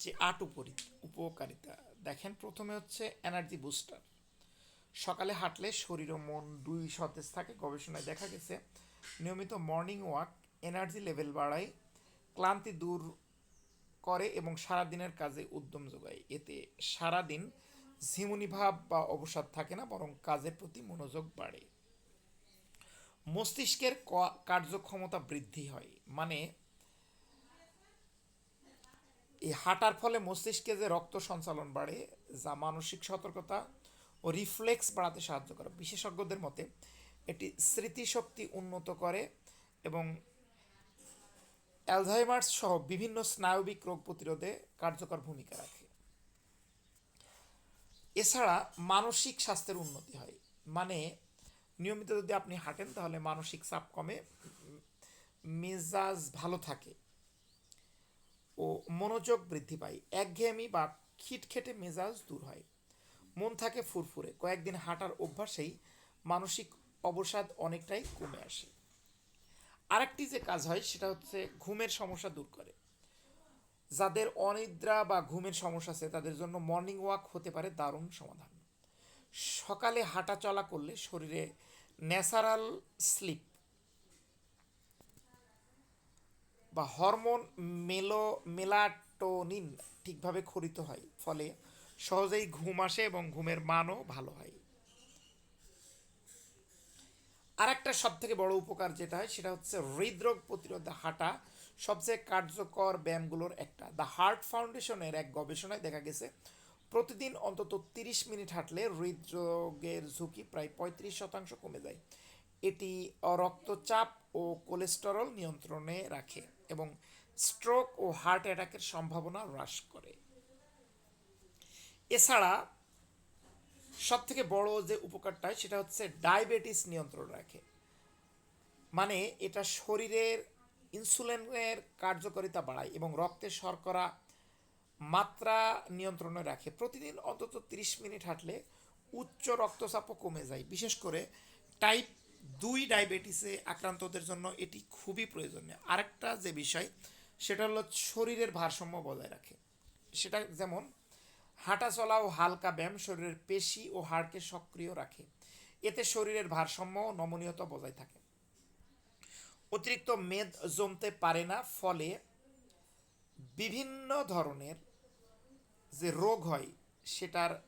যে আট উপকারিতা। দেখেন, প্রথমে হচ্ছে এনার্জি বুস্টার সকালে হাঁটলে শরীর ও মন দুই সতেজ থাকে, গবেষণায় দেখা গেছে, নিয়মিত মর্নিং ওয়াক এনার্জি লেভেল বাড়ায়, ক্লান্তি দূর করে এবং সারাদিনের কাজে উদ্যম যোগায়। এতে সারাদিন ঝিমুনি ভাব বা অবসাদ থাকে না, বরং কাজের প্রতি মনোযোগ বাড়ে। মস্তিষ্কের কার্যক্ষমতা বৃদ্ধি হয়। মানে এই হাঁটার ফলে মস্তিষ্কে যে রক্ত সঞ্চালন বাড়ে, যা মানসিক সতর্কতা ও রিফ্লেক্স বাড়াতে সাহায্য করে। বিশেষজ্ঞদের মতে, এটি স্মৃতিশক্তি উন্নত করে এবং অ্যালঝাইমার্স সহ বিভিন্ন স্নায়বিক রোগ প্রতিরোধে কার্যকর ভূমিকা রাখে। এছাড়া মানসিক স্বাস্থ্যের উন্নতি হয়। মানে নিয়মিত যদি আপনি হাঁটেন, তাহলে মানসিক চাপ কমে মেজাজ ভালো থাকে। ও মনোযোগ বৃদ্ধি পায়। একঘেয়েমি বা খিটখেটে মেজাজ দূর হয়। মন থাকে ফুরফুরে। কয়েকদিন হাঁটার অভ্যাসেই মানসিক অবসাদ অনেকটাই কমে আসে। আরেকটি যে কাজ হয়, সেটা হচ্ছে ঘুমের সমস্যা দূর করে। যাদের অনিদ্রা বা ঘুমের সমস্যা আছে, তাদের জন্য মর্নিং ওয়াক হতে পারে দারুণ সমাধান। সকালে হাঁটা চলা করলে শরীরে ন্যাচারাল স্লিপ বা হরমোন মেলো, মেলাটোনিন ঠিকভাবে খরিত হয়। ফলে সহজেই ঘুম আসে এবং ঘুমের মানও ভালো হয়। আর একটা সব থেকে বড় উপকার যেটা হয়, সেটা হচ্ছে হৃদরোগ প্রতিরোধে হাঁটা। সবচেয়ে কার্যকর ব্যায়ামগুলোর একটা। দ্য হার্ট ফাউন্ডেশনের এক গবেষণায় দেখা গেছে, প্রতিদিন অন্তত তিরিশ মিনিট হাঁটলে হৃদরোগের ঝুঁকি প্রায় পঁয়ত্রিশ শতাংশ কমে যায়। এটি রক্তচাপ ও কোলেস্টেরল নিয়ন্ত্রণে রাখে এবং স্ট্রোক ও হার্ট অ্যাটাকের সম্ভাবনা হ্রাস করে। এছাড়া সব থেকে বড় যে উপকারটা সেটা হচ্ছে ডায়াবেটিস নিয়ন্ত্রণ রাখে। মানে এটা শরীরের ইনসুলিনের কার্যকারিতা বাড়ায় এবং রক্তের শর্করা মাত্রা নিয়ন্ত্রণে রাখে। প্রতিদিন অন্তত 30 মিনিট হাঁটলে উচ্চ রক্তচাপও কমে যায়, বিশেষ করে টাইপ দুই ডায়াবেটিসে আক্রান্তদের জন্য এটি খুবই প্রয়োজনীয়। আরেকটা যে বিষয়, সেটা হলো শরীরের ভারসাম্য বজায় রাখে। সেটা যেমন, হাঁটা চলা ও হালকা ব্যায়াম শরীরের পেশি ও হাড়কে সক্রিয় রাখে। এতে শরীরের ভারসাম্য ও নমনীয়তা বজায় থাকে। অতিরিক্ত মেদ জমতে পারে না, ফলে বিভিন্ন ধরনের যে রোগ হয়, সেটার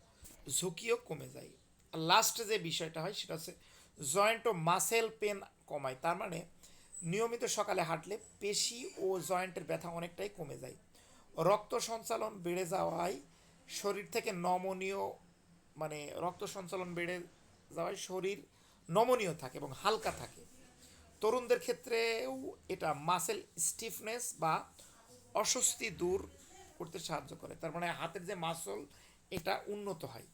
ঝুঁকিও কমে যায়। লাস্ট যে বিষয়টা হয়, সেটা হচ্ছে জয়েন্ট ও মাসেল পেন কমায়। তার মানে নিয়মিত সকালে হাঁটলে পেশি ও জয়েন্টের ব্যথা অনেকটাই কমে যায়। রক্ত সঞ্চালন বেড়ে যাওয়ায় শরীর থেকে নমনীয় মানে রক্ত সঞ্চালন বেড়ে যাওয়ায় শরীর নমনীয় থাকে এবং হালকা থাকে। তরুণদের ক্ষেত্রেও এটা মাসেল স্টিফনেস বা অস্বস্তি দূর করতে সাহায্য করে। তার মানে হাতের যে মাসল, এটা উন্নত হয়।